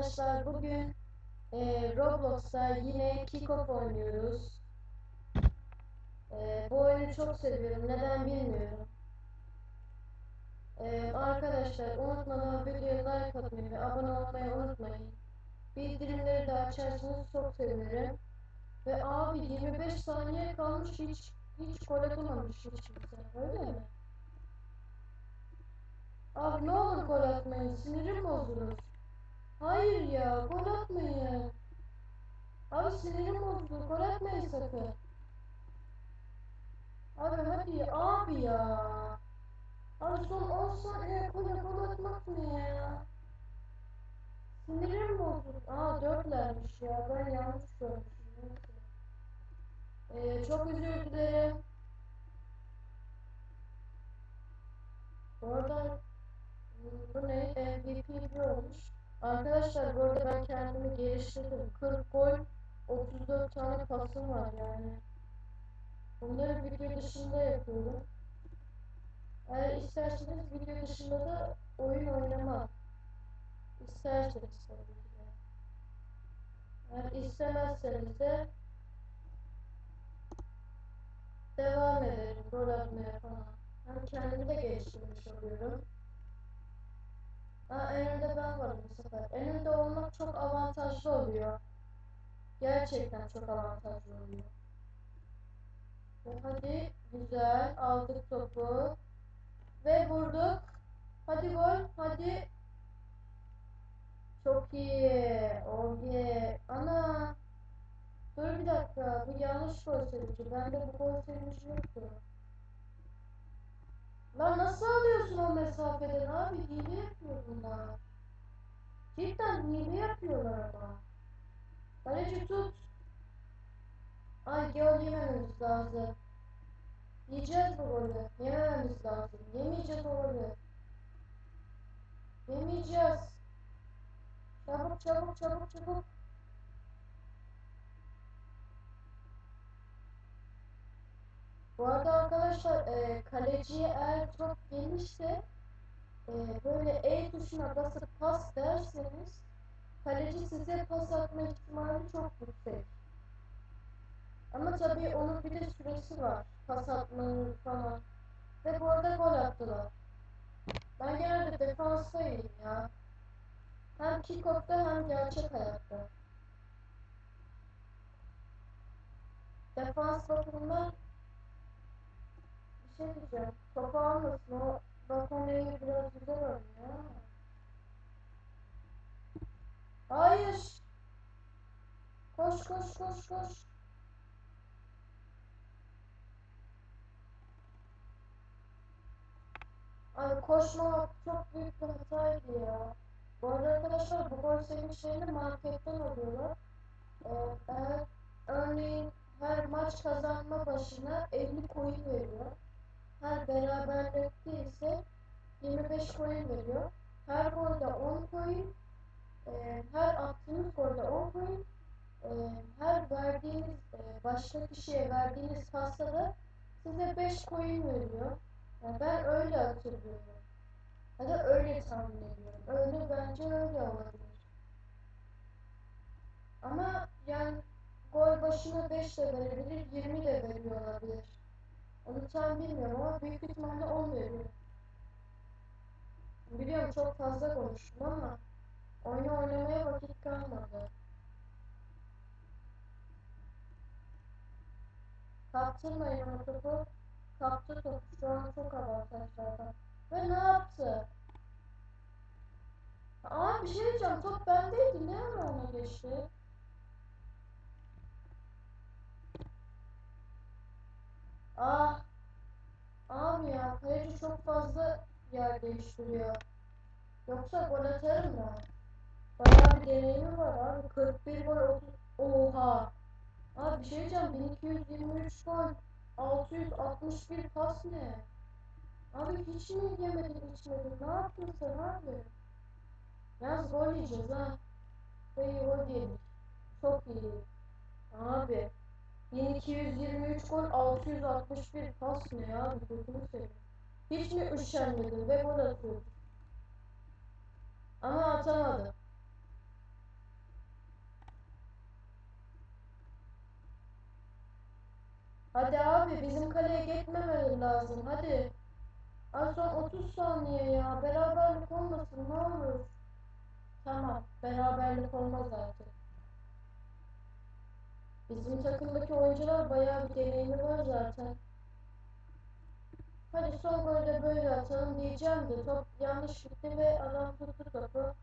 arkadaşlar bugün e, Roblox'ta yine Kickoff oynuyoruz. E, bu oyunu çok seviyorum. Neden bilmiyorum. E, arkadaşlar unutmadan videoya like atmayı ve abone olmayı unutmayın. Bildirimleri de açarsanız çok sevinirim. Ve abi 25 saniye kalmış hiç hiç gol atamamış hiç kimse. Öyle mi? Abi ne olur gol atmayın. Sinirim bozulur. Hayır ya gol atmayın. Abi sinirim bozuldu. Gol atmayın sakın. Abi hadi abi ya. Abi son 10 saniye gol gol atmak ne ya? Sinirim bozuldu. Aa dörtlermiş ya. Ben yanlış görmüşüm. Ee, çok özür dilerim. Bu arada bu ne? MVP bir olmuş. Arkadaşlar bu arada ben kendimi geliştirdim. 40 gol, 34 tane pasım var yani. Bunları video dışında yapıyorum. Eğer isterseniz video dışında da oyun oynama. İsterseniz tabii ki. Eğer istemezseniz de devam ederim gol atmaya falan. Hem kendimi de geliştirmiş oluyorum. Aa, en önde ben varım bu sefer. En önde olmak çok avantajlı oluyor. Gerçekten çok avantajlı oluyor. Ve hadi güzel aldık topu. Ve vurduk. Hadi gol. Hadi. Çok iyi. Oh. Ana. Dur bir dakika. Bu yanlış gol sevinci. Bende bu gol sevinci yoktu. Lan nasıl alıyorsun o mesafeden abi? Hile yapıyor bunlar. Cidden hile yapıyorlar ama. Kaleci tut. Ay gol yemememiz lazım. Yiyeceğiz bu golü. Yemememiz lazım. Yemeyeceğiz o golü. Yemeyeceğiz. Çabuk çabuk çabuk çabuk. Bu arada arkadaşlar e, kaleciye eğer top gelirse e, böyle E tuşuna basıp pas derseniz kaleci size pas atma ihtimali çok yüksek. Ama tabii onun bir de süresi var. Pas atmanın falan. Ve bu arada gol attılar. Ben genelde defanstayım ya. Hem kickoff'ta hem gerçek hayatta. Defans bakımından şey diyeceğim. Almasın o Bakone'yi biraz güzel oynuyor. Hayır. Koş koş koş koş. Ay koşma çok büyük bir hataydı ya. Bu arada arkadaşlar bu gol sevinçlerini marketten alıyorlar. Ee, örneğin her maç kazanma başına 50 coin veriyor. Her beraberlikte ise 25 coin veriyor. Her golde 10 coin, e, her attığınız golde 10 coin, e, her verdiğiniz, e, başka kişiye verdiğiniz pasta da size 5 coin veriyor. Yani ben öyle hatırlıyorum. Ya da öyle tahmin ediyorum. Öyle bence öyle olabilir. Ama yani gol başına 5 de verebilir, 20 de veriyor olabilir. Onu tam bilmiyorum ama büyük ihtimalle 10 veriyor. Biliyorum çok fazla konuştum ama oyunu oynamaya vakit kalmadı. Kaptırmayın o topu. Kaptı topu. Şu an çok avantajlarda. Ve ne yaptı? Aa bir şey diyeceğim. Top bendeydi. Ne ara ona geçti? Ah. Abi ya kaleci çok fazla yer değiştiriyor. Yoksa gol atarım ben. Bayağı bir deneyimi var abi. 41 gol 30. Oha. Abi bir şey diyeceğim. 1223 gol. 661 pas ne? Abi hiç mi yemedin içmedin? Ne yaptın sen abi? Yalnız gol yiyeceğiz ha. Ve gol yedik. Çok iyi. Abi. 1223 gol 661 pas ne ya? Dokunu söyleyeyim. Hiç mi üşenmedim ve gol atıyordum? Ama atamadım. Hadi abi bizim kaleye geçmemen lazım. Hadi. En son 30 saniye ya. Beraberlik olmasın ne olur. Tamam. Beraberlik olmaz artık. Bizim takımdaki oyuncular bayağı bir deneyimi var zaten. Hadi son golü de böyle atalım diyeceğim de top yanlış gitti ve adam tuttu topu.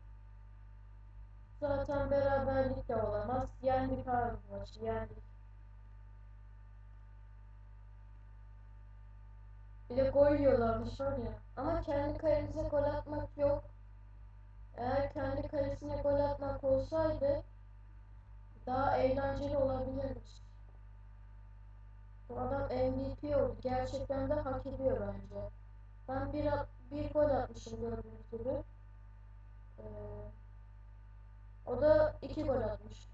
Zaten beraberlik de olamaz. Yendik abi maçı yendik. Bir de gol yiyorlarmış var ya. Ama kendi kalemize gol atmak yok. Eğer kendi kalesine gol atmak olsaydı daha eğlenceli olabilirmiş. Bu adam MVP oldu. Gerçekten de hak ediyor bence. Ben bir, bir gol atmışım gördüğünüz gibi. Ee, o da iki gol atmış.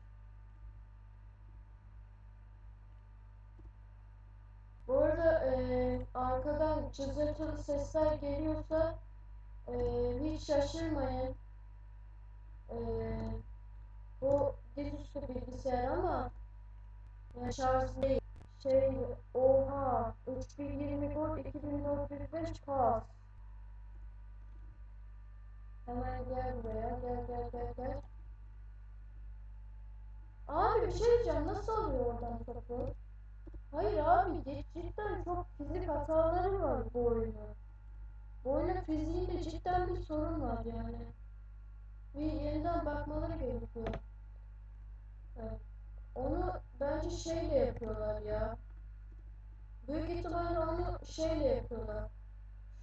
Bu arada eee, arkadan cızırtılı sesler geliyorsa eee, hiç şaşırmayın. Eee, bu dizüstü bilgisayar ama ya şarj değil. Şey, oha 3020 gol 2405 pas. Hemen gel buraya gel gel gel gel. Abi bir şey diyeceğim nasıl alıyor oradan topu? Hayır abi cid- cidden çok fizik hataları var bu oyunun. Bu oyunun fiziğinde cidden bir sorun var yani. Bir yeniden bakmaları gerekiyor. Evet. Onu bence şeyle yapıyorlar ya. Büyük ihtimalle onu şeyle yapıyorlar.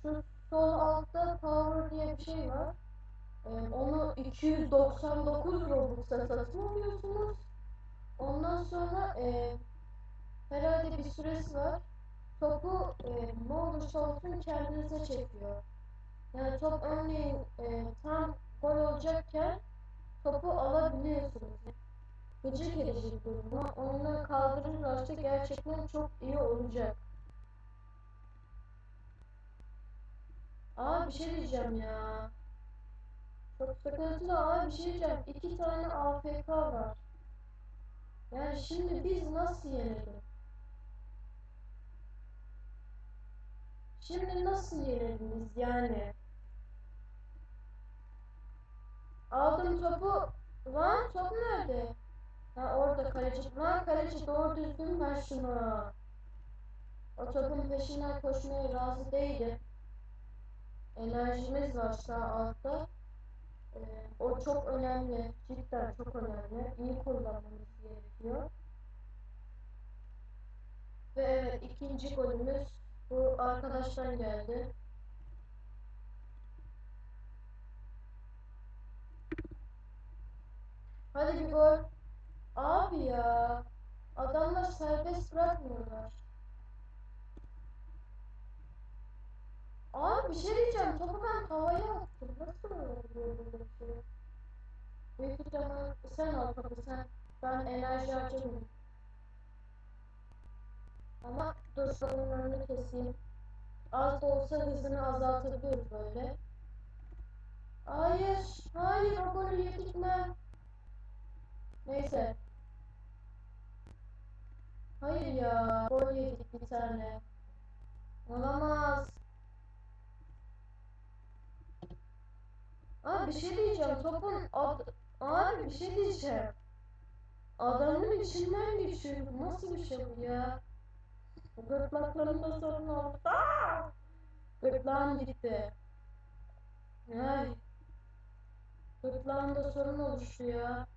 Şu sol altta power diye bir şey var. Ee, onu 299 Robux'a satın alıyorsunuz. Ondan sonra e, herhalde bir süresi var. Topu e, ne olursa olsun kendinize çekiyor. Yani top örneğin e, tam gol olacakken topu alabiliyorsunuz. Gıcık edici bir durum ama onu kaldırırlarsa gerçekten çok iyi olacak. Aa bir şey diyeceğim ya. Çok sıkıntılı aa bir şey diyeceğim. İki tane AFK var. Yani şimdi biz nasıl yenelim? Şimdi nasıl yenildiniz yani? Aldım topu. Lan top nerede? Ha orada kaleci. Lan kaleci doğru düzgün ver şunu. O topun peşinden koşmaya razı değilim. Enerjimiz var sağ altta. Ee, o çok önemli. Cidden çok önemli. İyi kullanmamız gerekiyor. Ve evet ikinci golümüz bu arkadaştan geldi. Hadi bir gol. Abi ya. Adamlar serbest bırakmıyorlar. Abi bir şey diyeceğim. Topu ben havaya attım. Nasıl oluyor? Büyük ihtimal sen al topu sen. Ben enerji harcamayayım. Ama dur önünü keseyim. Az da olsa hızını azaltabiliyoruz böyle. Hayır, hayır o golü yedik mi? Neyse. Hayır ya, gol yedik bir tane. Olamaz. Abi bir şey diyeceğim. Topun ad... Abi bir şey diyeceğim. Adamın içinden geçiyor. Nasıl bir şey bu ya? Gırtlaklarımda sorun oldu. Aa! Gırtlağım gitti. Ay. Gırtlağımda sorun oluştu ya.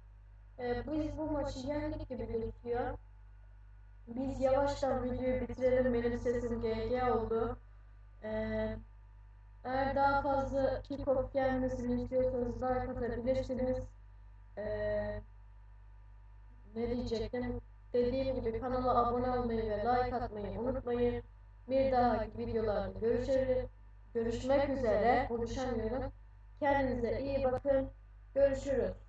Ee, biz bu maçı yendik gibi gözüküyor. Biz yavaştan videoyu bitirelim. Benim sesim GG oldu. Ee, eğer daha fazla kick-off gelmesini istiyorsanız like atabilirsiniz. Ee, ne diyecektim? Dediğim gibi kanala abone olmayı ve like atmayı unutmayın. Bir dahaki videolarda görüşürüz. Görüşmek üzere. Konuşamıyorum. Kendinize iyi bakın. Görüşürüz.